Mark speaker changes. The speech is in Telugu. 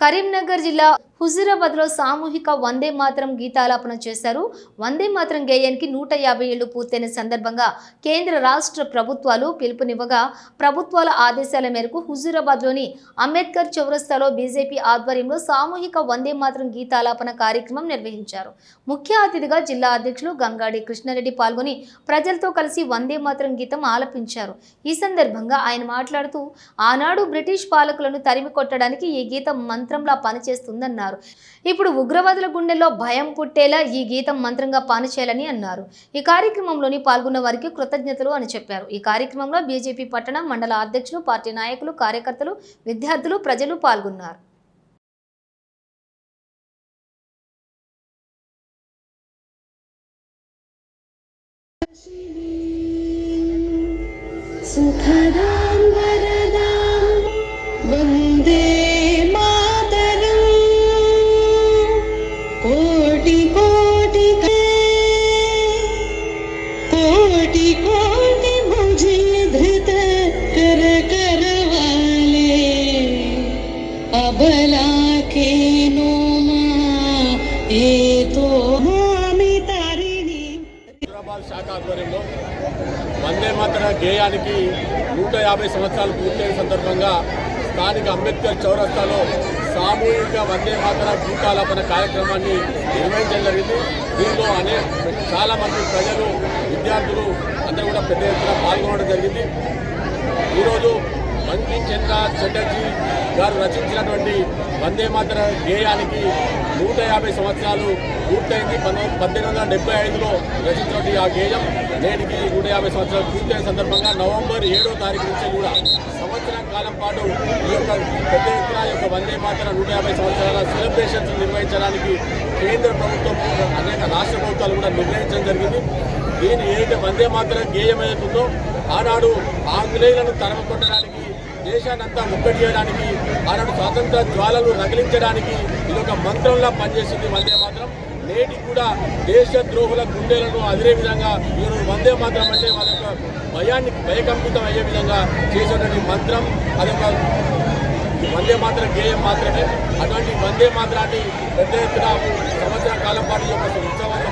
Speaker 1: కరీంనగర్ జిల్లా హుజూరాబాద్లో సామూహిక వందే మాతరం గీతాలాపన చేశారు. వందే మాతరం గేయానికి నూట యాభై ఏళ్ళు పూర్తయిన సందర్భంగా కేంద్ర రాష్ట్ర ప్రభుత్వాలు పిలుపునివ్వగా ప్రభుత్వాల ఆదేశాల మేరకు హుజూరాబాద్లోని అంబేద్కర్ చౌరస్తాలో బీజేపీ ఆధ్వర్యంలో సామూహిక వందే మాత్రం గీతాలాపన కార్యక్రమం నిర్వహించారు. ముఖ్య అతిథిగా జిల్లా అధ్యక్షులు గంగాడి కృష్ణారెడ్డి పాల్గొని ప్రజలతో కలిసి వందే మాత్రం గీతం ఆలపించారు. ఈ సందర్భంగా ఆయన మాట్లాడుతూ ఆనాడు బ్రిటిష్ పాలకులను తరిమి కొట్టడానికి ఈ గీతం మంత్రంలా పనిచేస్తుందన్నారు. అన్నారు. ఇప్పుడు ఉగ్రవాదుల గుండెల్లో భయం పుట్టేలా ఈ గీతం మంత్రంగా పనిచేయాలని అన్నారు. ఈ కార్యక్రమంలోని పాల్గొన్న వారికి కృతజ్ఞతలు అని చెప్పారు. ఈ కార్యక్రమంలో బీజేపీ పట్టణ మండల అధ్యక్షులు పార్టీ నాయకులు కార్యకర్తలు విద్యార్థులు ప్రజలు పాల్గొన్నారు.
Speaker 2: సుఖదాం వరదాం. अबला के नो ए तो हामी तारिणी
Speaker 3: హైదరాబాద్ శాఖ ఆధ్వర్యంలో వందే మాతర గేయానికి నూట యాభై సంవత్సరాలు పూర్తయిన సందర్భంగా స్థానిక అంబేద్కర్ చౌరస్తాలో సామూహిక వందే మాతర గీతాలాపన కార్యక్రమాన్ని నిర్వహించడం జరిగింది దీనిలో అనేక చాలా మంది ప్రజలు విద్యార్థులు అందరూ కూడా పెద్ద ఎత్తున పాల్గొనడం జరిగింది ఈరోజు బంకిం చంద్ర చటర్జీ గారు రచించినటువంటి వందే మాతర గేయానికి నూట యాభై సంవత్సరాలు పూర్తయింది. పంతొమ్మిది పద్దెనిమిది వందల డెబ్బై ఐదులో రచించినటువంటి ఆ గేయం నేటికి నూట యాభై సంవత్సరాలు పూర్తయిన సందర్భంగా నవంబర్ ఏడో తారీఖు నుంచి కూడా సంవత్సరం కాలం పాటు ఈ యొక్క పెద్ద ఎత్తున యొక్క వందే మాతర నూట యాభై సంవత్సరాల సెలబ్రేషన్స్ నిర్వహించడానికి కేంద్ర ప్రభుత్వం అనేక రాష్ట్ర ప్రభుత్వాలు కూడా నిర్ణయించడం జరిగింది. దీన్ని ఏదైతే వందే మాతర గేయం ఏదైతుందో ఆనాడు ఆంగ్లేయులను తరమకొట్టడానికి దేశానంతా ముక్కడి చేయడానికి ఆనాడు స్వాతంత్ర జ్వాలలు రగిలించడానికి ఇది ఒక మంత్రంలా పనిచేసింది వందే మాత్రం. నేటి కూడా దేశ ద్రోహుల గుండెలను అదిరే విధంగా ఈరోజు వందే మాత్రం అంటే వాళ్ళ యొక్క భయాన్ని భయకంపితం అయ్యే విధంగా చేసేటువంటి మంత్రం. అదొక వందే మాత్రం గేయం మాత్రమే. అటువంటి వందే మాత్రాన్ని పెద్ద ఎత్తున సంవత్సరం కాలం పాటు ఈ యొక్క ఉత్సవంలో